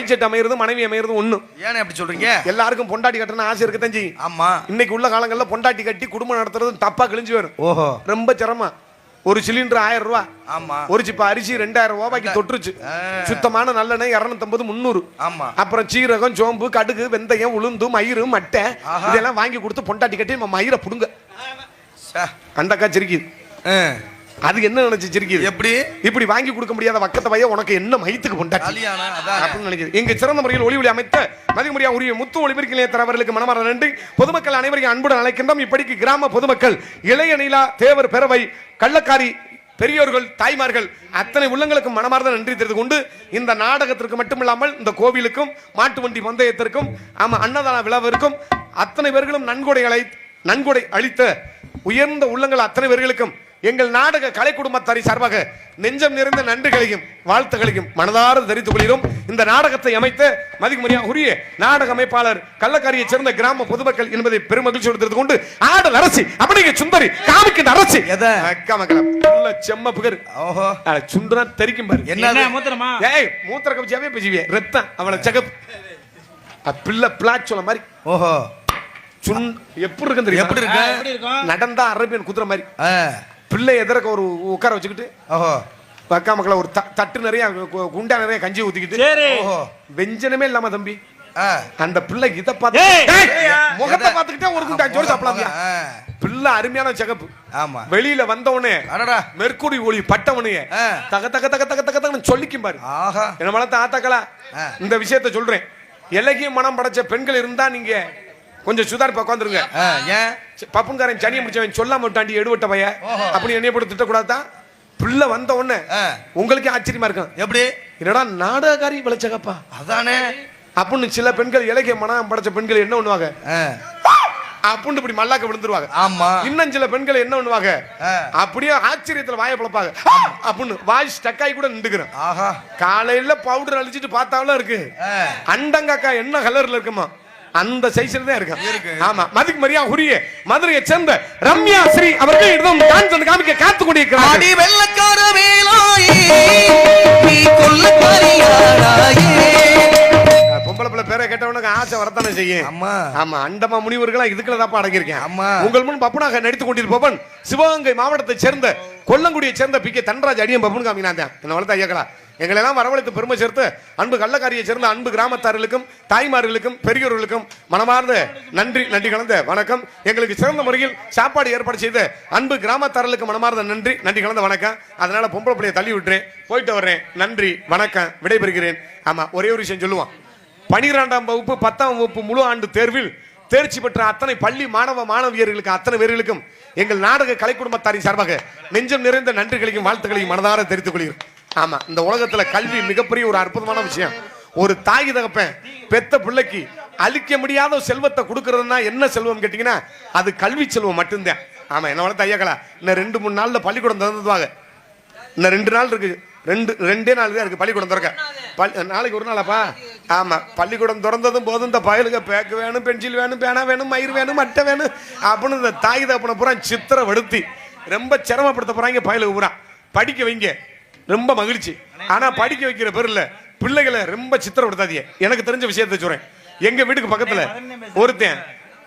மைச்செட் அமையிறது மனைவி அமையிறது ஒண்ணு. ஏன் அப்படி சொல்றீங்க? எல்லாருக்கும் பொண்டாட்டி கட்டணும் ஆசை இருக்கத்தான் செய்யும் ஆமா. இன்னைக்கு உள்ள காலங்கள்ல பொண்டாட்டி கட்டி குடும்பம் நடத்துறது தப்பா கிழிஞ்சு வரும். ஓஹோ. ரொம்ப சிரமம். ஒரு சிலிண்டர் ஆயிரம் ரூபா. ஆமா. ஒரு சிப்ப அரிசி ரெண்டாயிரம் ரூபாய்க்கு தொட்டுருச்சு. சுத்தமான நல்லெண்ணெய் இரநூத்தம்பது முந்நூறு. ஆமா. அப்புறம் சீரகம் சோம்பு கடுகு வெந்தயம் உளுந்து மயிறு மட்டை. இதெல்லாம் வாங்கி கொடுத்து பொண்டாட்டி கட்டி நம்ம மயிரை புடுங்க. அந்த அக்கா சிரிக்குது. அது என்ன நினைச்சு சிரிக்குது? எப்படி? இப்படி வாங்கி கொடுக்க முடியாத வக்கத்த பையன் உனக்கு என்ன மயத்துக்கு அதான்? அப்படின்னு நினைக்குது. எங்க சிறந்த முறையில் ஒளி ஒளி அமைத்த மதிமுறையா உரிய முத்து ஒளிபெருக்கி நிலையத்தர் அவர்களுக்கு மனமார நன்றி. பொதுமக்கள் அனைவரையும் அன்புடன் அழைக்கின்றோம். இப்படிக்கு கிராம பொதுமக்கள் இளைய நிலா தேவர் பேரவை கள்ளக்காரி பெரியோர்கள் தாய்மார்கள் அத்தனை உள்ளங்களுக்கும் மனமார்ந்த நன்றி தெரிந்து கொண்டு இந்த நாடகத்திற்கு மட்டுமில்லாமல் இந்த கோவிலுக்கும் மாட்டு வண்டி பந்தயத்திற்கும் ஆமா அன்னதான விழாவிற்கும் அத்தனை பேர்களும் நன்கொடைகளை நன்கொடை அளித்த உயர்ந்த உள்ளங்கள் அத்தனை பேர்களுக்கும் எங்கள் நாடக கலை குடும்பத்தாரி சார்பாக நெஞ்சம் நிறைந்த நன்றிகளையும் வாழ்த்துகளையும் மனதார தெரிவித்துக் கொள்கிறோம். இந்த நாடகத்தை அமைத்த மதிக்குமரியா உரிய நாடக அமைப்பாளர் கள்ளக்காரியைச் சேர்ந்த கிராம பொதுமக்கள் என்பதை பெருமகிழ்ச்சியோடு தெரிந்து கொண்டு ஆடல் அரசி அப்படிங்க சுந்தரி காமிக்கின்ற அரசி. செம்ம புகர் ஓஹோ. சுண்டனா தெரிக்கும் பாரு. என்ன மூத்திரமா? ஏய் மூத்திர கவிச்சியாவே பேசுவியே. ரத்தம் அவளை செகப் பிள்ளை பிளாட் சொல்ல மாதிரி. ஓஹோ. சுண் எப்படி இருக்கும் தெரியும்? எப்படி இருக்கு? எப்படி இருக்கும்? நடந்தா அரபியன் குதிரை மாதிரி. பிள்ளை எதிரக்க ஒரு உட்கார வச்சுக்கிட்டு ஓஹோ. அக்கா மக்களை ஒரு த- தட்டு நிறைய கு- குண்டா நிறைய கஞ்சி ஊத்திக்கிட்டு சரி. ஓஹோ. வெஞ்சனமே இல்லாம தம்பி. அந்த பிள்ளை இத பார்த்து முகத்தை? பார்த்துக்கிட்டே ஒரு குண்டா ஜோடி சாப்பிடலாம். பிள்ளை அருமையான சிகப்பு. ஆமா. வெளியில வந்தவனே அடடா. மெர்க்குரி ஒளி பட்டவனே. தக தக தக தக தக தகன்னு சொல்லிக்கும் பாரு. ஆஹா. என்ன வளர்த்த ஆத்தாக்களா ஆ. இந்த விஷயத்த சொல்றேன். இலகிய மனம் படைச்ச பெண்கள் இருந்தா நீங்க கொஞ்சம் சுதாரிப்பு உட்காந்துருங்க. ஏன்? பப்புன்காரன் சனியை முடிச்சவன் சொல்லாம விட்டாண்டி எடுவட்ட பைய. அப்படி என்னைய போட்டு திட்டக்கூடாதான் பிள்ளை வந்த உடனே. உங்களுக்கே ஆச்சரியமா இருக்கும். எப்படி? என்னடா நாடகக்காரி விளைச்சகப்பா? அதானே. அப்படின்னு சில பெண்கள் இலக்கிய மனம் படைச்ச பெண்கள் என்ன பண்ணுவாங்க. அப்படின்னு இப்படி மல்லாக்க விழுந்துருவாங்க. ஆமா. இன்னும் சில பெண்கள் என்ன பண்ணுவாங்க. அப்படியே ஆச்சரியத்துல வாயை பிளப்பாங்க. அப்படின்னு வாய் ஸ்டக் ஆகி கூட நின்றுக்கிறேன். ஆஹா. காலையில பவுடர் அழிச்சிட்டு பார்த்தாலும் இருக்கு. அண்டங்காக்கா என்ன கலர்ல இருக்குமா? அந்த சைஸ்ல தான் இருக்கு. ஆமா மதிக்கு மரியா உரிய மதுரையை சேர்ந்த ரம்யா ஸ்ரீ அவர்கள் இதுவும் டான்ஸ் வந்து காமிக்க காத்து கொண்டிருக்கிறார் அடி வெள்ளக்கார வேலாயே நீ பொம்பளை பிள்ளை பேரை கேட்டவனுக்கு ஆசை வரத்தானே செய்யும். அம்மா. ஆமா அண்டமா முனிவர்களா இதுக்குள்ள தாப்பா அடங்கியிருக்கேன். ஆமா. உங்கள் முன் பப்பனாக நடித்துக் கொண்டிருப்பவன் சிவகங்கை மாவட்டத்தை சேர்ந்த கொல்லங்குடியை சேர்ந்த பி கே தன்ராஜ் அடியம் பப்புனு காமினான் என்ன வளர்த்த ஐயங்களா எங்களை எல்லாம் வரவழைத்து பெருமை சேர்த்து அன்பு கள்ளக்காரியை சேர்ந்த அன்பு கிராமத்தார்களுக்கும் தாய்மார்களுக்கும் பெரியோர்களுக்கும் மனமார்ந்த நன்றி நன்றி கலந்த வணக்கம். எங்களுக்கு சிறந்த முறையில் சாப்பாடு ஏற்பாடு செய்த அன்பு கிராமத்தார்களுக்கு மனமார்ந்த நன்றி நன்றி கலந்த வணக்கம். அதனால பொம்பளை பிள்ளைய தள்ளி விட்டுறேன். போயிட்டு வர்றேன். நன்றி வணக்கம். விடைபெறுகிறேன். ஆமா ஒரே ஒரு விஷயம் சொல்லுவான். பனிரெண்டாம் வகுப்பு பத்தாம் வகுப்பு முழு ஆண்டு தேர்வில் தேர்ச்சி பெற்ற அத்தனை பள்ளி மாணவ மாணவியர்களுக்கு அத்தனை பேர்களுக்கும் எங்கள் நாடக கலை குடும்பத்தாரின் சார்பாக நெஞ்சம் நிறைந்த நன்றிகளையும் வாழ்த்துக்களையும் மனதார தெரிவித்துக் கொள்கிறேன். ஆமா இந்த உலகத்துல கல்வி மிகப்பெரிய ஒரு அற்புதமான விஷயம். ஒரு தாய் தகப்பன் பெத்த பிள்ளைக்கு அழிக்க முடியாத செல்வத்தை கொடுக்கறதுனா என்ன செல்வம் கேட்டீங்கன்னா அது கல்வி செல்வம் மட்டும்தான். ஆமா என்ன வளர்த்த ஐயாக்களா? இன்னும் ரெண்டு மூணு நாள்ல பள்ளிக்கூடம் திறந்துவாங்க இன்னும் ரெண்டு நாள் இருக்கு. ரெண்டு ரெண்டே நாள் தான் இருக்கு. பள்ளிக்கூடம் திறக்க. பல் நாளைக்கு ஒரு நாளாப்பா? ஆமா. பள்ளிக்கூடம் திறந்ததும் போதும் இந்த பயலுக பேக்கு வேணும் பென்சில் வேணும் பேனா வேணும் மயிர் வேணும் மட்டை வேணும் அப்படின்னு இந்த தாய் தப்பனை பூரா சித்திரவடுத்தி ரொம்ப சிரமப்படுத்த போறாங்க பயலுக பூரா. படிக்க வைங்க. ரொம்ப மகிழ்ச்சி. ஆனா படிக்க வைக்கிற பேர்ல பிள்ளைகளை ரொம்ப சித்திரப்படுத்தாதீங்க. எனக்கு தெரிஞ்ச விஷயத்தை சொல்றேன். எங்க வீட்டுக்கு பக்கத்துல ஒருத்தன்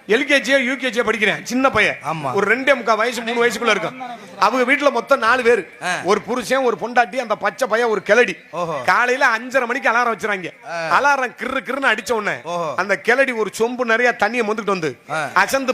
எல்கேஜியோ யூகேஜியோ படிக்கிறேன் சின்ன பையன் ஆமா. ஒரு ரெண்டே முக்கால் வயசு மூணு வயசுக்குள்ள இருக்கும் அவங்க வீட்டுல மொத்தம் நாலு பேர். ஒரு புருஷன் ஒரு பொண்டாட்டி அந்த பச்சை பையன் ஒரு கிளடி. காலையில அஞ்சரை மணிக்கு அலாரம் வச்சுறாங்க அலாரம் கிறு கிறுன்னு அடிச்ச உடனே. அந்த கிளடி ஒரு சொம்பு நிறைய தண்ணியை மொந்துக்கிட்டு வந்து. அசந்து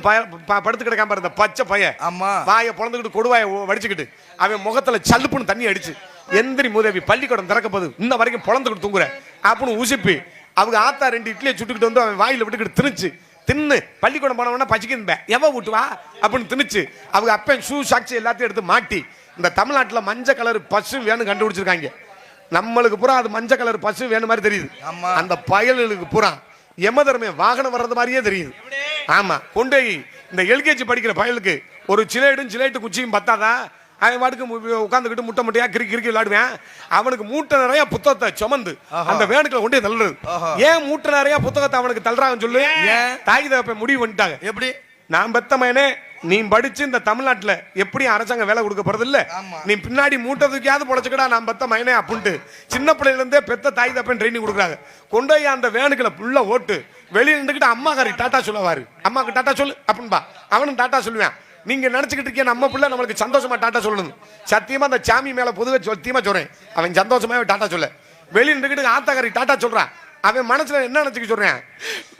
படுத்து கிடக்காம பாரு இந்த பச்சை பையன் ஆமா. வாயை பொழந்துக்கிட்டு கொடுவாயை வடிச்சுக்கிட்டு அவன் முகத்துல சல்லுப்புன்னு தண்ணி அடிச்சு எந்திரி முதவி பள்ளிக்கூடம் திறக்க போது இன்ன வரைக்கும் பொழந்துக்கிட்டு தூங்குற அப்படின்னு உசுப்பி அவங்க ஆத்தா ரெண்டு இட்லியை சுட்டுக்கிட்டு வந்து அவன் வாயில விட்டுக்கிட்டு திணிச்சு தின்னு. பள்ளிக்கூடம் போனவனா பச்சிக்கிருந்த எவ விட்டுவா அப்படின்னு திணிச்சு அவங்க அப்பன் ஷூ சாக்ஸ் எல்லாத்தையும் எடுத்து மாட்டி. இந்த தமிழ்நாட்டுல மஞ்சள் கலர் பசு வேணும் கண்டுபிடிச்சிருக்காங்க. நம்மளுக்கு பூரா அது மஞ்சள் கலர் பசு வேணும் மாதிரி தெரியுது. அந்த பயலுக்கு பூரா எமதர்மே வாகனம் வர்றது மாதிரியே தெரியுது. ஆமா. கொண்டு இந்த எல்கேஜி படிக்கிற பயலுக்கு ஒரு சிலேடும் சிலேட்டு குச்சியும் பத்தாதா? அவன் பாட்டுக்கு உட்காந்துக்கிட்டு முட்டை முட்டையா கிறுக்கி கிறுக்கி விளையாடுவேன். அவனுக்கு மூட்டை நிறைய புத்தகத்தை சுமந்து அந்த வேனுக்குள்ள கொண்டு தள்ளுறது. ஏன் மூட்டை நிறைய புத்தகத்தை அவனுக்கு தள்ளுறாங்கன்னு சொல்லு? ஏன்? தாய் தகப்ப முடிவு பண்ணிட்டாங்க. எப்படி? நான் பெத்த மயனே நீ படிச்சு இந்த தமிழ்நாட்டுல எப்படி அரசாங்கம் வேலை கொடுக்க போறது இல்ல. நீ பின்னாடி மூட்டை தூக்கியாவது பொழைச்சுக்கடா நான் பெத்த மயனே அப்படின்ட்டு சின்ன பிள்ளையில இருந்தே பெத்த தாய் தப்பன் ட்ரைனிங் கொடுக்குறாங்க. கொண்டு போய் அந்த வேனுக்குள்ள புள்ள ஓட்டு. வெளியே நின்றுக்கிட்டு அம்மாக்காரி டாட்டா சொல்லுவாரு. அம்மாக்கு டாட்டா சொல்லு அப்படின்பா. அவனும் டாட்டா சொல்லுவேன். நீங்க நினைச்சுக்கிட்டு இருக்கீங்க நம்ம பிள்ளை நம்மளுக்கு சந்தோஷமா டாட்டா சொல்லணும் சத்தியமா அந்த சாமி மேல பொதுவே சத்தியமா சொல்றேன். அவன் சந்தோஷமாவே டாட்டா சொல்ல. வெளியே நின்றுக்கிட்டு ஆத்தாக்காரி டாட்டா சொல்றான் அவன் மனசுல என்ன நினைச்சுக்க சொல்றேன்?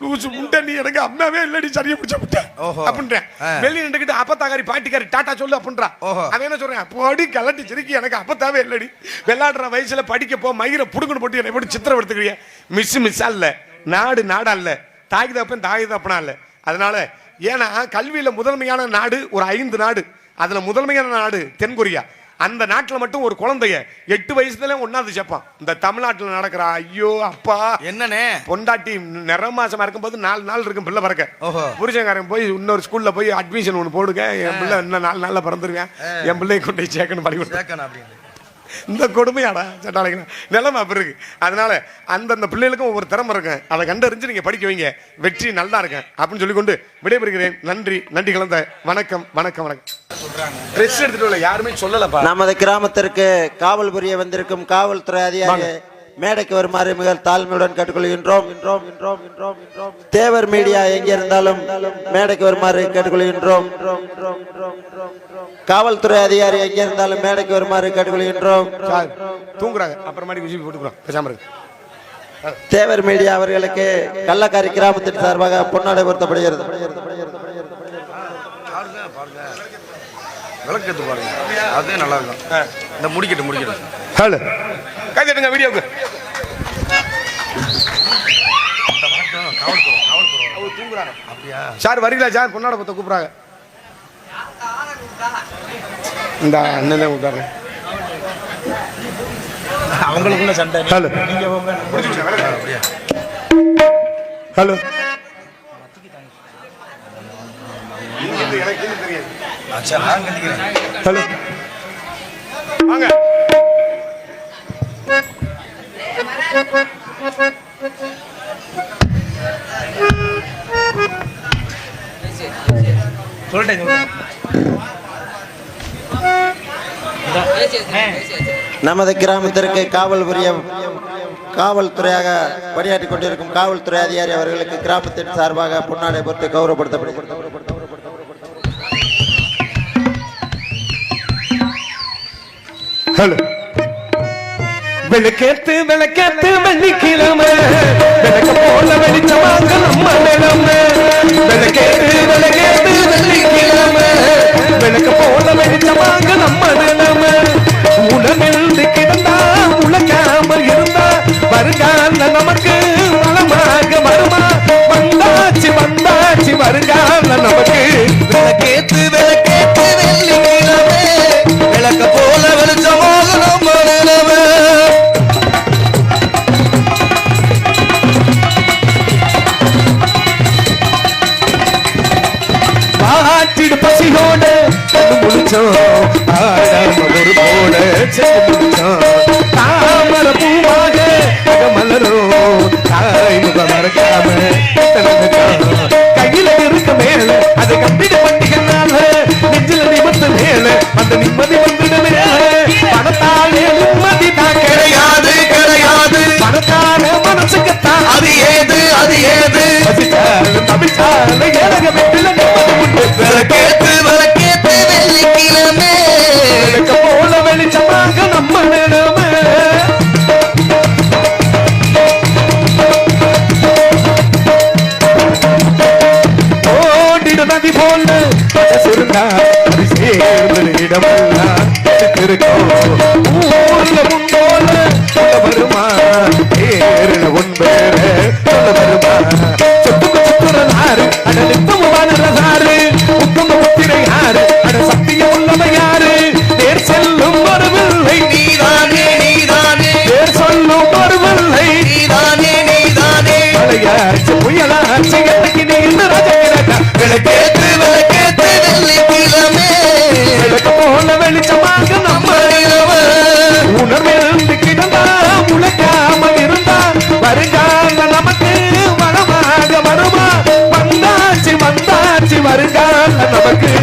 லூசு முண்டை நீ எனக்கு அம்மாவே இல்லடி சரியா பிடிச்ச முட்டை. அப்படின்றேன். வெளியே நின்றுக்கிட்டு அப்பத்தாக்காரி பாட்டிக்காரி டாட்டா சொல்லு அப்படின்றா. அவன் என்ன சொல்றேன்? போடி கலட்டி சிரிக்கி எனக்கு அப்பத்தாவே இல்லடி. விளையாடுற வயசுல படிக்க போ மயிரை புடுங்கன்னு போட்டு என்னை போட்டு சித்திரம் எடுத்துக்கிறீங்க மிஸ் மிஸ்ஸா இல்ல. நாடு நாடா இல்ல. தாய் தப்பன் தாய் தப்பனா இல்ல. அதனால ஏன்னா கல்வியில முதன்மையான நாடு ஒரு ஐந்து நாடு. அதுல முதன்மையான நாடு தென்கொரியா. அந்த நாட்டுல மட்டும் ஒரு குழந்தைய எட்டு வயசுல ஒன்னாவது சேர்ப்பான். இந்த தமிழ்நாட்டுல நடக்கிற ஐயோ அப்பா. என்னண்ணே? பொண்டாட்டி நிற மாசமா இருக்கும்போது நாலு நாள் இருக்கும் பிள்ளை பிறக்க. புருஷன்காரன் போய் இன்னொரு ஸ்கூல்ல போய் அட்மிஷன் ஒன்று போடுங்க. என் பிள்ளை இன்னும் நாலு நாள்ல பிறந்துருவேன். என் பிள்ளையை கொண்டு சேர்க்கணும் பள்ளிக்கூடம் இந்த கொடுமையாடா சட்டாளைங்க நிலைமை அப்படி இருக்கு. அதனால அந்தந்த பிள்ளைகளுக்கும் ஒவ்வொரு திறமை இருக்கும். அதை கண்டறிஞ்சு நீங்க படிக்க வைங்க. வெற்றி நல்லா இருக்கேன் அப்படின்னு சொல்லிக்கொண்டு விடைபெறுகிறேன். நன்றி. நன்றி கலந்த வணக்கம். வணக்கம் வணக்கம். ட்ரெஸ் எடுத்துட்டு யாருமே சொல்லலப்பா. நமது கிராமத்திற்கு காவல் புரிய வந்திருக்கும் காவல்துறை அதிகாரி மேடைக்கு வருமாறு மிக தாழ்மையுடன் கேட்டுக்கொள்கின்றோம். இன்றோம் இன்றோம் இன்றோம் இன்றோம் தேவர் மீடியா எங்கே இருந்தாலும் மேடைக்கு வருமாறு கேட்டுக்கொள்கின்றோம். காவல்துறை அதிகாரி எங்கே இருந்தாலும் மேடைக்கு வருமாறு கேட்டுக்கொள்கின்றோம். தூங்குறாங்க. அப்புறமாடி விஜய் போட்டுக்கிறோம். பேசாம இருக்கு தேவர் மீடியா அவர்களுக்கு கள்ளக்காரி கிராமத்தின் சார்பாக பொன்னாடை பொருத்தப்படுகிறது. பாருங்க பாருங்க. விளக்கு எடுத்து பாருங்க அதே நல்லா இருக்கும். இந்த முடிக்கட்டு முடிக்கட்டு. ஹலோ கை தட்டுங்க வீடியோக்கு சார் வரீங்களா? சார் பொன்னாட பத்த கூப்பிடுறாங்க. இந்த அண்ணன் தான் கூப்பிட்டாரு அவங்களுக்குள்ள சண்டை. ஹலோ. ஹலோ. ஹலோ. வாங்க. நமது கிராமத்திற்கு காவல் புரிய காவல்துறையாக பணியாற்றி கொண்டிருக்கும் காவல்துறை அதிகாரி அவர்களுக்கு கிராமத்தின் சார்பாக பொன்னாடை பொறுத்து கௌரவப்படுத்தப்படுகிறது. ஹலோ. விளக்கேத்து விளக்கேத்து வெள்ளிக்கிழமை. விளக்க போல வெளிச்சமாக நம்ம நிலமை. அது ஏது? பசிச்சாலும் தவிச்சாலும் ஏழக வீட்டுல நிம்மதி உண்டு. விளக்கேத்து விளக்கேத்து வெள்ளிக்கிழமை. போல வெளிச்சமாக நம்ம நிலமை ஓடிடு நதி போல சேர்ந்த இடமெல்லாம் இருக்கோம் ஊர்ல சொல்ல வருமா? ஏறின உன் பேர சொல்ல வருமா சொத்துக்கு சுத்துற நாரு அட நித்தம் வாழ்றதாரு உத்தம முத்திரை யாரு அட சத்தியம் உள்ளவ யாரு பேர் செல்லும் ஒரு நீதானே நீதானே பேர் சொல்லும் ஒரு நீதானே நீதானே மலையாச்சு புயலாச்சு எனக்கு நீ இந்த ரஜகிரக விளக்கேத்து விளக்கேத்து விளக்கேத்து வெள்ளிக்கிழமை விளக்க motherfucker.